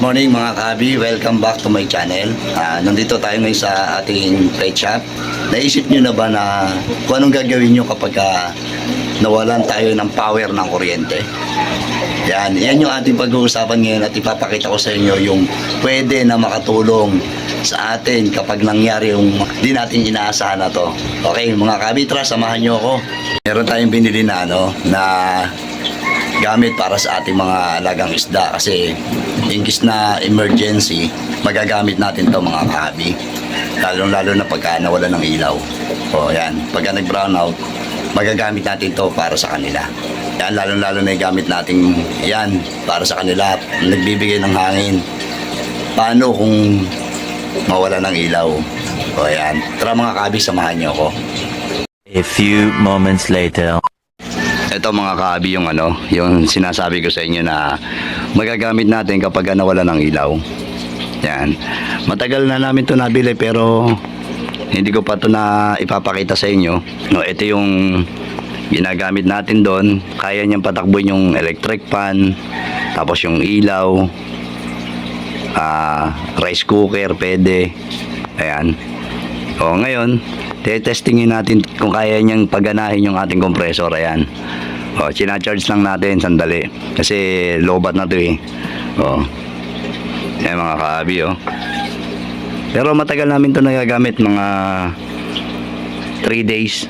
morning mga kabi, welcome back to my channel. Ah, nandito tayo ngayon sa ating pet shop. Naisip nyo na ba na kung anong gagawin nyo kapag ah, nawalan tayo ng power ng kuryente? Yan, yan yung ating pag-uusapan ngayon at ipapakita ko sa inyo yung pwede na makatulong sa atin kapag nangyari yung di natin inaasahan na to. Okay, mga kabi, tara, samahan nyo ako. Meron tayong binili na ano, na gamit para sa ating mga alagang isda kasi in case na emergency magagamit natin to mga kahabi. Lalong lalo na pagka nawala ng ilaw. O yan. Pagka nag brown out magagamit natin to para sa kanila. Yan lalong lalo na gamit natin yan para sa kanila. Nagbibigay ng hangin. Paano kung mawala ng ilaw? O yan. Tara mga kahabi samahan niyo ako. A few moments later. Ito mga kaabi yung ano, yung sinasabi ko sa inyo na magagamit natin kapag nawala ng ilaw. Yan. Matagal na namin to nabili pero hindi ko pa to na ipapakita sa inyo. No, ito yung ginagamit natin doon. Kaya niyang patakbuhin yung electric fan, tapos yung ilaw, ah, rice cooker, pwede. Ayan. O ngayon, testingin natin kung kaya niyang paganahin yung ating compressor. Ayan. O, charge lang natin sandali. Kasi lobat na to eh. O. Ayan mga kaabi oh. Pero matagal namin to nagagamit mga 3 days.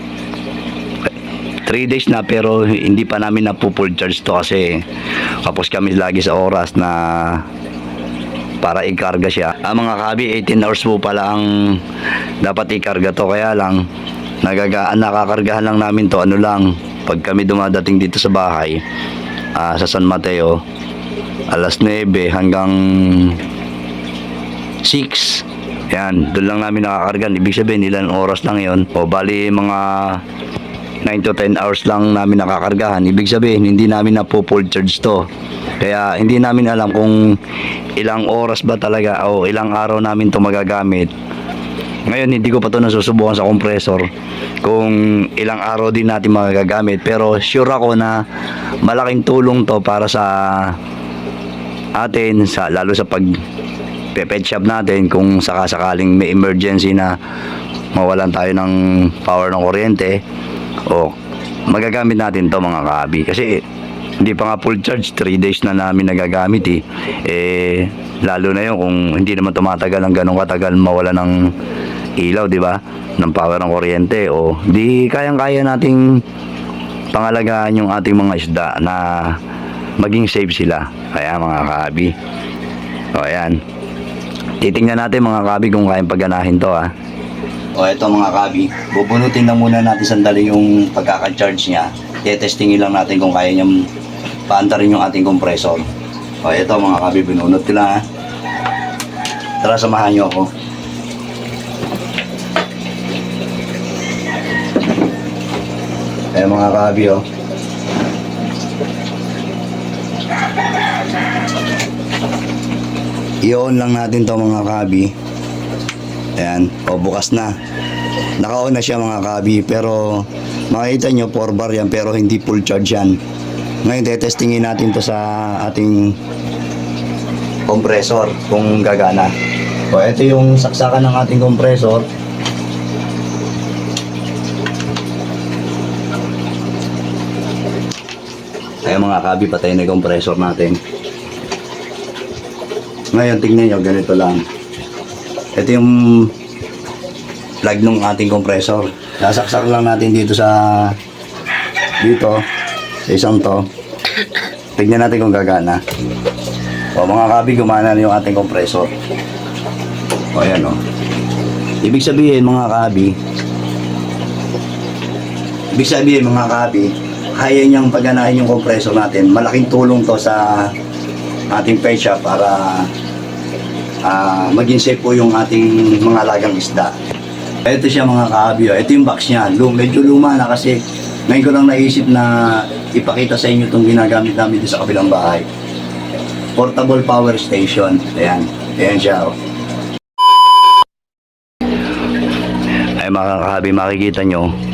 3 days na pero hindi pa namin na full charge to kasi kapos kami lagi sa oras na para ikarga siya. Ang mga kabi, 18 hours po pala ang dapat ikarga to. Kaya lang, nagaga nakakargahan lang namin to. Ano lang, pag kami dumadating dito sa bahay, ah, sa San Mateo, alas 9 hanggang 6. Yan, doon lang namin nakakargan. Ibig sabihin, ilan oras lang yon O bali, mga 9 to 10 hours lang namin nakakargahan. Ibig sabihin, hindi namin na full charge to. Kaya hindi namin alam kung ilang oras ba talaga o ilang araw namin to magagamit. Ngayon, hindi ko pa to nasusubukan sa compressor kung ilang araw din natin magagamit. Pero sure ako na malaking tulong to para sa atin, sa, lalo sa pag pet shop natin kung sakasakaling may emergency na mawalan tayo ng power ng kuryente o magagamit natin to mga kabi kasi hindi pa nga full charge. 3 days na namin nagagamit eh. Eh lalo na yun kung hindi naman tumatagal ng ganong katagal mawala ng ilaw di ba? Ng power ng kuryente. O di kayang kaya nating pangalagaan yung ating mga isda na maging safe sila. Kaya mga kabi o ayan. Titingnan natin mga kabi kung kayang pagganahin to ha o ito mga kabi, bubunutin lang muna natin sandali yung pagkaka-charge niya. Tetestingin lang natin kung kaya niyang paantarin yung ating compressor. O ito mga kabi, binunot ko na ha. Tara samahan niyo ako. Eh mga kabi oh. I-on lang natin to mga kabi. Ayan, o bukas na. Naka-on na siya mga kabi, pero makita nyo 4 bar yan, pero hindi full charge yan. Ngayon, tetestingin natin to sa ating compressor kung gagana. O, ito yung saksakan ng ating compressor. Ayan mga kabi, patay na yung compressor natin. Ngayon, tingnan nyo, ganito lang. Ito yung plug ng ating compressor. Sasaksak lang natin dito sa dito sa isang to. Tignan natin kung gagana. O mga kabi, gumana na yung ating compressor. O ayan o. Ibig sabihin mga kabi, ibig sabihin mga kabi, kaya niyang paganahin yung compressor natin. Malaking tulong to sa ating shop para ah maging safe po yung ating mga alagang isda. Ito siya mga kaabyo. Ito yung box niya. Lum, medyo luma na kasi ngayon ko lang naisip na ipakita sa inyo itong ginagamit namin dito sa kabilang bahay. Portable power station. Ayan. Ayan siya. Oh. Ay mga kahabi, makikita nyo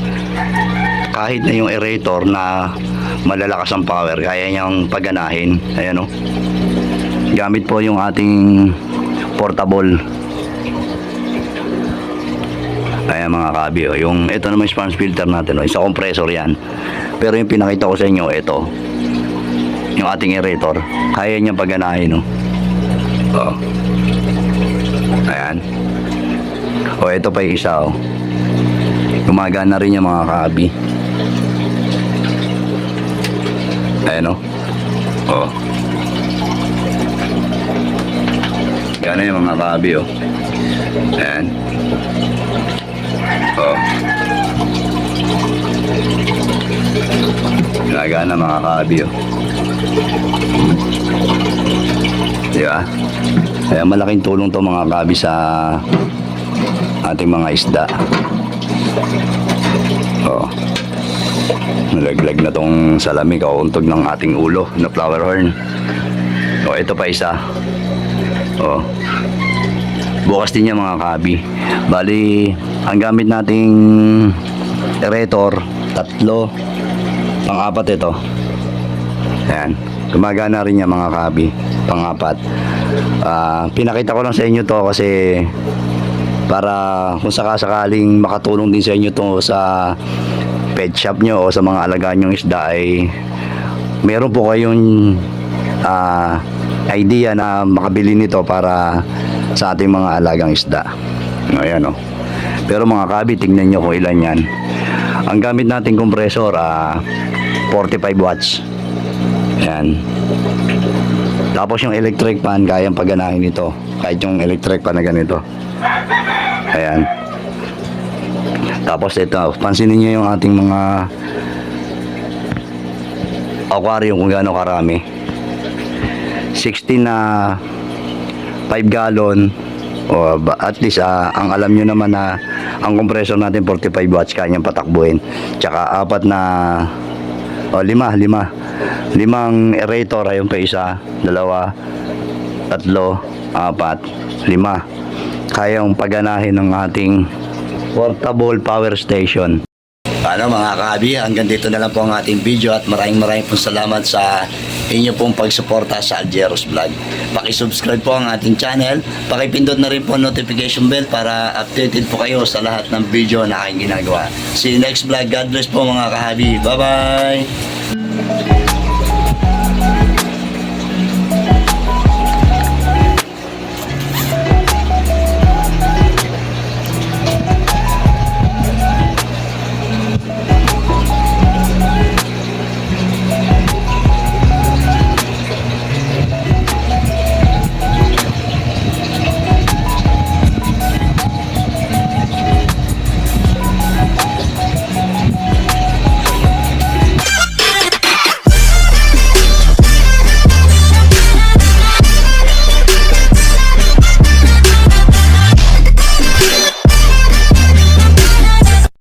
kahit na yung aerator na malalakas ang power, kaya niyang paganahin. Ayan o. gamit po yung ating portable Ayan mga kabi, oh. yung ito naman sponge filter natin, oh. isa compressor yan. Pero yung pinakita ko sa inyo, ito, yung ating aerator, kaya niya paganahin, no? Oh. Ayan. O, ito pa yung isa, oh. Gumagana rin yung mga kabi. Ayan, oh. Oh. Yan yung mga kabi, oh. Ayan. Oh. Gagana mga kabi, oh. Di ba? Kaya malaking tulong to mga kabi sa ating mga isda. Oh. Nalaglag na tong salami kauntog ng ating ulo na flower horn. Oh, ito pa isa. Oh. Bukas din yan mga kabi. Bali, ang gamit nating aerator, tatlo, pang-apat ito. Ayan. Gumagana rin yan mga kabi. Pang-apat. Ah, pinakita ko lang sa inyo to kasi para kung sakasakaling makatulong din sa inyo to sa pet shop nyo o sa mga alagaan nyong isda ay meron po kayong ah, idea na makabili nito para sa ating mga alagang isda. Ayan o. Pero mga kabi, tingnan nyo kung ilan yan. Ang gamit nating compressor, ah 45 watts. Ayan. Tapos yung electric fan, kayang paganahin ito. Kahit yung electric fan na ganito. Ayan. Tapos ito, pansinin nyo yung ating mga aquarium kung gaano karami. 16 na 5 gallon. O at least ah, ang alam nyo naman na ang compressor natin 45 watts kanyang patakbuhin. Tsaka apat na o lima lima. Limang aerator ayun pa isa dalawa tatlo apat lima. Kayang paganahin ng ating portable power station. Paano mga kabi, hanggang dito na lang po ang ating video at maraming maraming pong salamat sa inyo pong pagsuporta sa Aljeros Vlog. Pakisubscribe po ang ating channel, pakipindot na rin po notification bell para updated po kayo sa lahat ng video na aking ginagawa. See you next vlog. God bless po mga kahabi. Bye-bye!